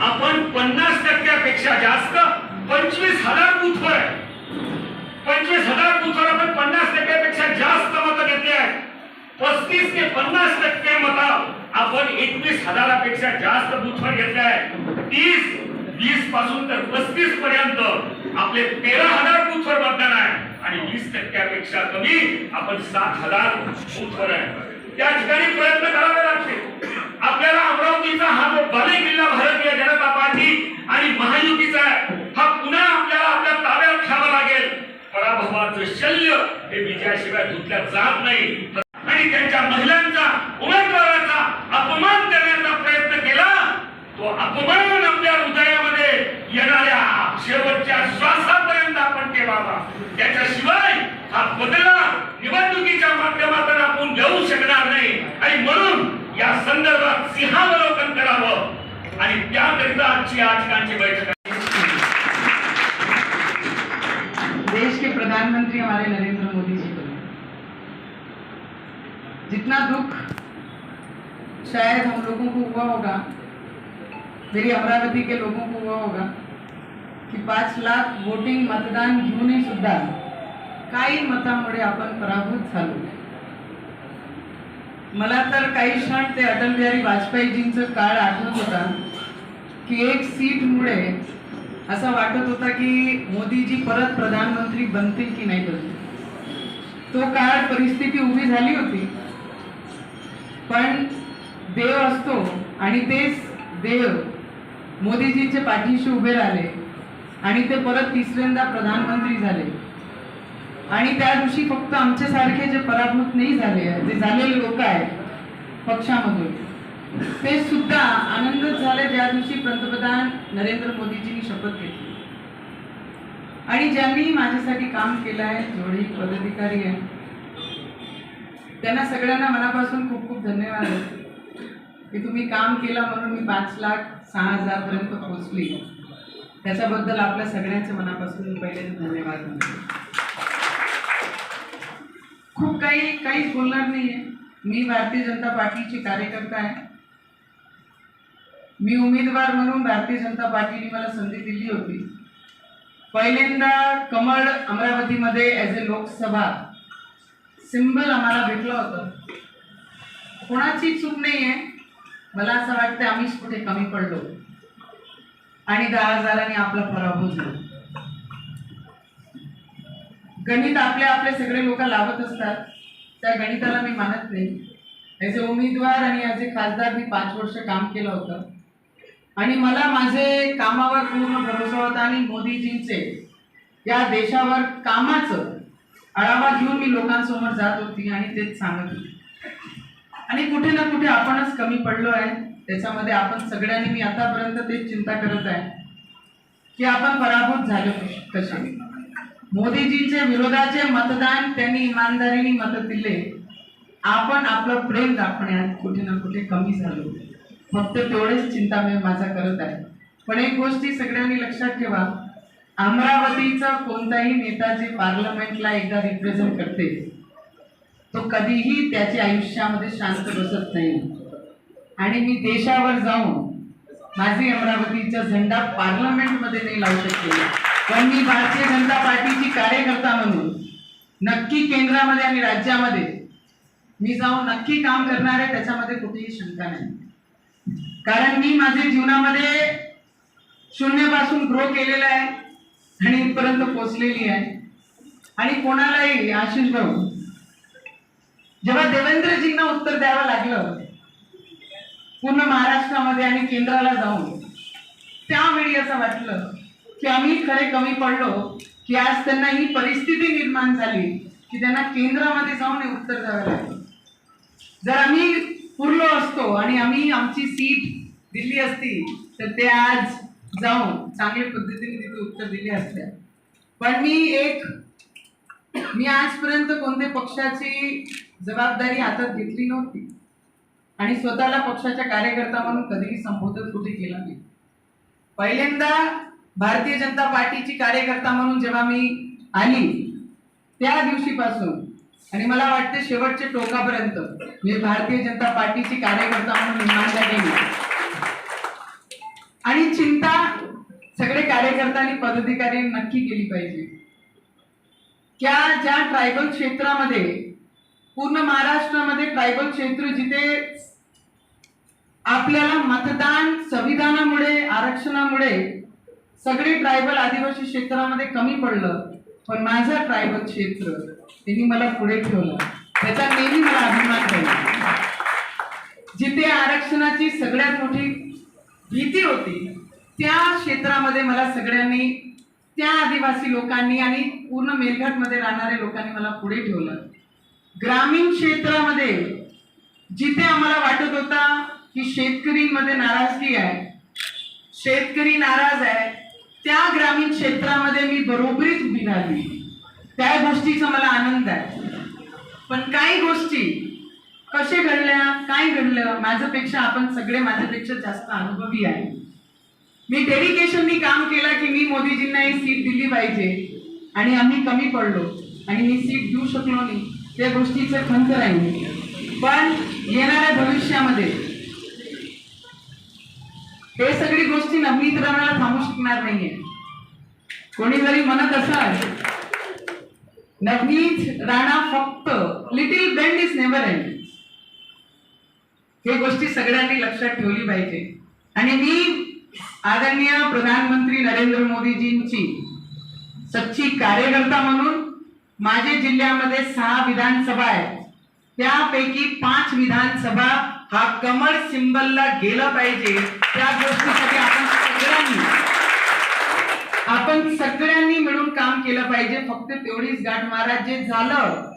आपण पन्नास टक्क्यापेक्षा जास्त पंचवीस हजार बुथवर आहे. पंचवीस हजार बुथवर आपण पन्नास टक्क्यापेक्षा जास्त मतं घेतली आहेत. पस्तीस ते पन्नास टक्के मता आपण एकवीस हजारापेक्षा जास्त बुथवर घेतले आहे तीस वीसपासून तर पस्तीस पर्यंत आपले तेरा हजार बुथवर मतदान आहे. आणि वीस टक्क्यापेक्षा कमी आपण सात हजार बुथवर आहे. त्या ठिकाणी प्रयत्न करावे लागतील. आपल्याला अमरावतीचा हा जो बाले किल्ला भारतीय जनता पार्टी आणि महायुतीचा हा पुन्हा आपल्याला आपल्या ताब्यात घ्यावा लागेल. पराभवाचं शल्य हे विजयाशिवाय धुतल्या जात नाही. आणि त्यांच्या महिलांचा उमेदवाराचा अपमान करण्याचा प्रयत्न केला तो अपमान आपल्या हृदयामध्ये येणाऱ्या शेवटच्या श्वासापर्यंत आपण ठेवावा. त्याच्याशिवाय हा बदला निवडणुकीच्या माध्यमातून आपण घेऊ शकणार नाही. आणि म्हणून या संदर्भात सिंहावलोकन करावं आणि त्याकरिता आजची या ठिकाणची बैठक आहे. देश के प्रधानमंत्री हमारे नरेंद्र मोदी जी को जितना दुख शायद हम लोगों को हुआ होगा मेरी अमरावती के लोगों को हुआ होगा की पाच लाख वोटिंग मतदान घेऊनही सुद्धा काही मतामुळे आपण पराभूत झालो मला तर काही क्षण ते अटल बिहारी वाजपेयीजींचं काळ आठवत होता की एक सीटमुळे असं वाटत होता की मोदीजी परत प्रधानमंत्री बनतील की नाही बनतील. तो काळ परिस्थिती उभी झाली होती पण देव असतो आणि तेच देव मोदीजींच्या पाठीशी उभे राहिले आणि ते परत तिसऱ्यांदा प्रधानमंत्री झाले. आणि त्या दिवशी फक्त आमच्यासारखे जे पराभूत नाही झाले जे झालेले लोक आहेत पक्षामधून ते सुद्धा आनंदच झाले ज्या दिवशी पंतप्रधान नरेंद्र मोदीजींनी शपथ घेतली. आणि ज्यांनी माझ्यासाठी काम केलं आहे जेवढे पदाधिकारी आहे त्यांना सगळ्यांना मनापासून खूप खूप धन्यवाद. की तुम्ही काम केलं म्हणून मी पाच लाख सहा हजारपर्यंत पोहोचली. त्याच्याबद्दल आपल्या सगळ्यांच्या मनापासून पहिले धन्यवाद. म्हणतो खूप काही काहीच बोलणार नाहीये. मी भारतीय जनता पार्टीची कार्यकर्ता आहे. मी उमेदवार म्हणून भारतीय जनता पार्टीने मला संधी दिली होती. पहिल्यांदा कमळ अमरावतीमध्ये ॲज अ लोकसभा सिम्बल आम्हाला भेटलं होतं. कोणाची चूक नाही आहे मला असं वाटतं आम्हीच कुठे कमी पडलो. आणि दहा हजारांनी आपला पराभव झाला. गणित आपले आपले सगळे लोक लावत असतात. त्या गणिताला मी मानत नाही. ॲज अ उमेदवार आणि ॲज अ खासदार मी पाच वर्ष काम केलं होतं. आणि मला माझे कामावर पूर्ण भरोसा होता आणि मोदीजींचे या देशावर कामाचं आढावा घेऊन मी लोकांसमोर जात होती आणि तेच सांगत होती. आणि कुठे ना कुठे आपणच कमी पडलो आहे. त्याच्यामध्ये आपण सगळ्यांनी मी आतापर्यंत तेच चिंता करत आहे की आपण पराभूत झालो कसे? मोदीजींचे विरोधाचे मतदान त्यांनी इमानदारीने मत दिले. आपण आपलं प्रेम दाखवण्यात कुठे ना कुठे कमी झालो. फक्त तेवढेच चिंता मी माझा करत आहे. पण एक गोष्टी सगळ्यांनी लक्षात ठेवा. अमरावतीचा कोणताही नेता जे पार्लमेंटला एकदा रिप्रेझेंट करते. तो कधीही त्याच्या आयुष्यामध्ये शांत बसत नाही. आणि मी देशावर जाऊन माझी अमरावतीचा झेंडा पार्लमेंटमध्ये नाही लावू शकले पण मी भारतीय जनता पार्टीची कार्यकर्ता म्हणून नक्की केंद्रामध्ये आणि राज्यामध्ये मी जाऊन नक्की काम करणार आहे त्याच्यामध्ये कुठेही शंका नाही. कारण मी माझ्या जीवनामध्ये शून्यापासून ग्रो केलेला आहे आणि इथपर्यंत पोचलेली आहे. आणि कोणालाही आशिष भाऊ जेव्हा देवेंद्रजींना उत्तर द्यावं लागलं पूर्ण महाराष्ट्रामध्ये आणि केंद्राला जाऊन त्यावेळी असं वाटलं की आम्ही खरे कमी पडलो की आज त्यांना ही परिस्थिती निर्माण झाली की त्यांना केंद्रामध्ये जाऊन हे उत्तर द्यावं लागलं. जर आम्ही पुरलो असतो आणि आम्ही आमची सीट दिली असती तर ते आज जाऊन चांगल्या पद्धतीने तिथे उत्तर दिले असत्या. पण मी एक मी आजपर्यंत कोणत्या पक्षाची जबाबदारी हातात घेतली नव्हती. आणि स्वतःला पक्षाच्या कार्यकर्ता म्हणून कधीही संबोधन कुठे केला नाही. पहिल्यांदा भारतीय जनता पार्टीची कार्यकर्ता म्हणून जेव्हा मी आली त्या दिवशीपासून आणि मला वाटते शेवटच्या टोकापर्यंत मी भारतीय जनता पार्टीची कार्यकर्ता म्हणून इमानदारीने आणि चिंता सगळे कार्यकर्ता आणि पदाधिकारी नक्की केली पाहिजे. त्या ज्या ट्रायबल क्षेत्रामध्ये पूर्ण महाराष्ट्रामध्ये ट्रायबल क्षेत्र जिथे आपल्याला मतदान संविधानामुळे आरक्षणामुळे सगळे ट्रायबल आदिवासी क्षेत्रामध्ये कमी पडलं पण माझं ट्रायबल क्षेत्र त्यांनी मला पुढे ठेवलं. त्याचा नेहमी मला अभिमान राहील. जिथे आरक्षणाची सगळ्यात मोठी भीती होती त्या क्षेत्रामध्ये मला सगळ्यांनी त्या आदिवासी लोकांनी आणि पूर्ण मेलघाटमध्ये राहणाऱ्या लोकांनी मला पुढे ठेवलं. ग्रामीण क्षेत्रामध्ये जिथे आम्हाला वाटत होता की शेतकरीमध्ये नाराजगी आहे शेतकरी नाराज आहे त्या ग्रामीण क्षेत्रामध्ये मी बरोबरीत उभी राहिली. त्या गोष्टीचा मला आनंद आहे. पण काही गोष्टी कसे घडल्या काय घडलं माझ्यापेक्षा आपण सगळे माझ्यापेक्षा जास्त अनुभवी आहे. मी डेडिकेशननी काम केलं की मी मोदीजींना ही सीट दिली पाहिजे. आणि आम्ही कमी पडलो. आणि ही सीट देऊ शकलो नाही. त्या गोष्टीचं खंत राहील. पण येणाऱ्या भविष्यामध्ये हे सगळी गोष्टी नवनीत राणाला थांबू शकणार नाहीये. कोणी जरी म्हणत असाल नवनीत राणा फक्त little bend is never end हे गोष्टी सगळ्यांनी लक्षात ठेवली पाहिजे. आणि मी आदरणीय प्रधानमंत्री नरेंद्र मोदीजींची सच्ची कार्यकर्ता म्हणून माझे जिल्ह्यामध्ये सहा विधानसभा आहेत. त्यापैकी पाच विधानसभा हा कमळ सिंबलला गेलं पाहिजे. त्या गोष्टीसाठी आपण सगळ्यांनी आपण सगळ्यांनी मिळून काम केलं पाहिजे. फक्त तेवढीच गाठ मारा जे झालं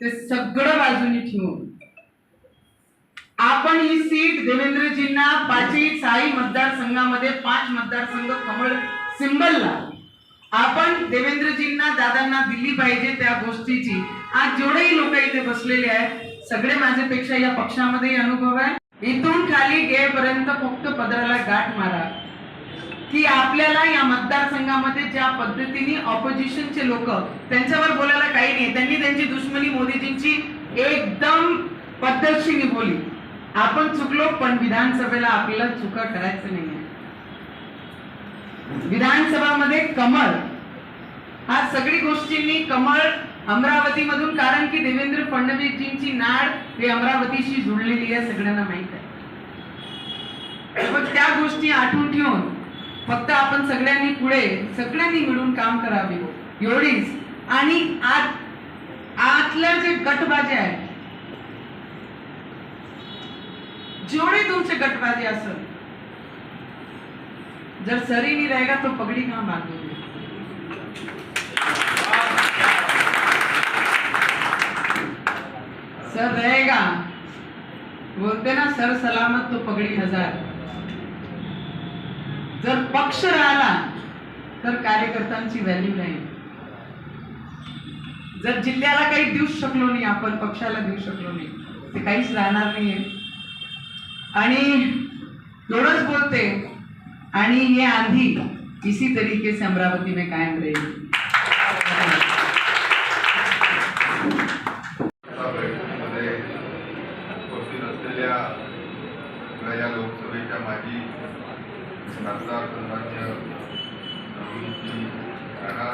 ते सगळं बाजूनी ठेवून. आपण ही सीट देवेंद्रजींना पाचही साई मतदारसंघामध्ये पाच मतदारसंघ कमळ सिंबलला. आपण देवेंद्रजींना दादांना दिली पाहिजे त्या गोष्टीची. आज जेवढेही लोक इथे बसलेले आहेत सगळे माझ्यापेक्षा या पक्षामध्ये अनुभव आहे. इथून खाली गेपर्यंत फक्त पदराला गाठ मारा. की आपल्याला या मतदारसंघामध्ये ज्या पद्धतीने ऑपोजिशनचे लोक त्यांच्यावर बोलायला काही नाही. त्यांनी त्यांची दुश्मनी मोदीजींची एकदम पद्धतशी निभवली. आपण चुकलो पण विधानसभेला आपल्याला चुका करायचं नाही विधानसभामध्ये कमळ. हा सगळी गोष्टींनी कमळ अमरावती मधून कारण की देवेंद्र फडणवीसजींची नाड ही अमरावतीशी जुळलेली आहे सगळ्यांना माहीत आहे. पण त्या गोष्टी आठवून ठेवून फक्त आपण सगळ्यांनी पुढे सगळ्यांनी मिळून काम करावे. एवढीच. आणि आत आतल्या जे गटबाजी आहेत जेवढे तुमचे गटबाजी असेल जर सरी नहीं रहेगा तो पगड़ी कहाँ मागतो सर रहेगा। बोलते ना सर सलामत तो पगड़ी हजार। जर पक्ष राहिला तर कार्यकर्त्यांची व्हॅल्यू नाही. जर जिल्ह्याला काही देऊ शकलो नाही आपण पक्षाला देऊ शकलो नाही ते काहीच राहणार नाही आणि एवढंच बोलते आणि हे आंधी इसी तरीके से अमरावती में कायम रहेगी या बैठकीमध्ये उपस्थित असलेल्या आपल्या या लोकसभेच्या माजी खासदार सन्मान्य नवनीतजी राणा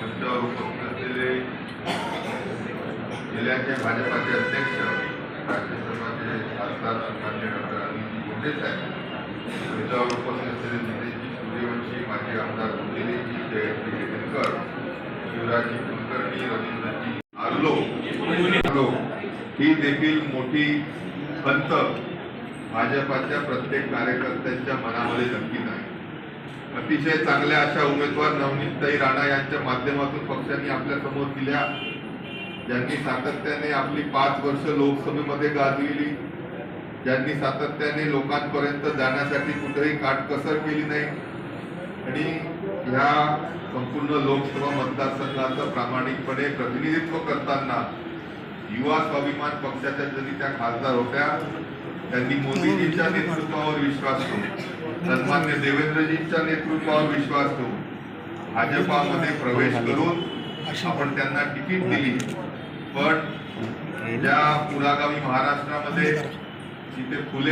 मंचावर उपस्थित असलेले जिल्ह्याचे भाजपाचे अध्यक्ष राज्यसभाचे खासदार सन्मान्य डॉक्टर अनिलजी गोटे साहेब मंचावर उपस्थित असलेले नितेशजी सूर्यवंशी माजी आमदार उदयनजी जयंती केतनकर शिवराजी कुलकर्णी रवींद्रजी आलो. ही देखील मोठी खंत भाजपाच्या प्रत्येक कार्यकर्त्यांच्या मनामध्ये नक्कीच आहे. अतिशय चांगल्या अशा उमेदवार नवनीतताई राणा यांच्या माध्यमातून पक्षांनी आपल्यासमोर दिल्या. ज्यांनी सातत्याने आपली पाच वर्ष लोकसभेमध्ये गाजविली. ज्यांनी सातत्याने लोकांपर्यंत जाण्यासाठी कुठेही काटकसर केली नाही. आणि ह्या संपूर्ण लोकसभा मतदारसंघाचं प्रामाणिकपणे प्रतिनिधित्व करताना युवा स्वाभिमान पक्षाच्या जरी त्या खासदार होत्या त्यांनी मोदीजींच्या नेतृत्वावर विश्वास ठेवून सन्मान्य देवेंद्रजींच्या नेतृत्वावर विश्वास ठेवून भाजपामध्ये प्रवेश करून आपण त्यांना तिकीट दिली. पण ज्या पुरागामी महाराष्ट्रामध्ये जिथे फुले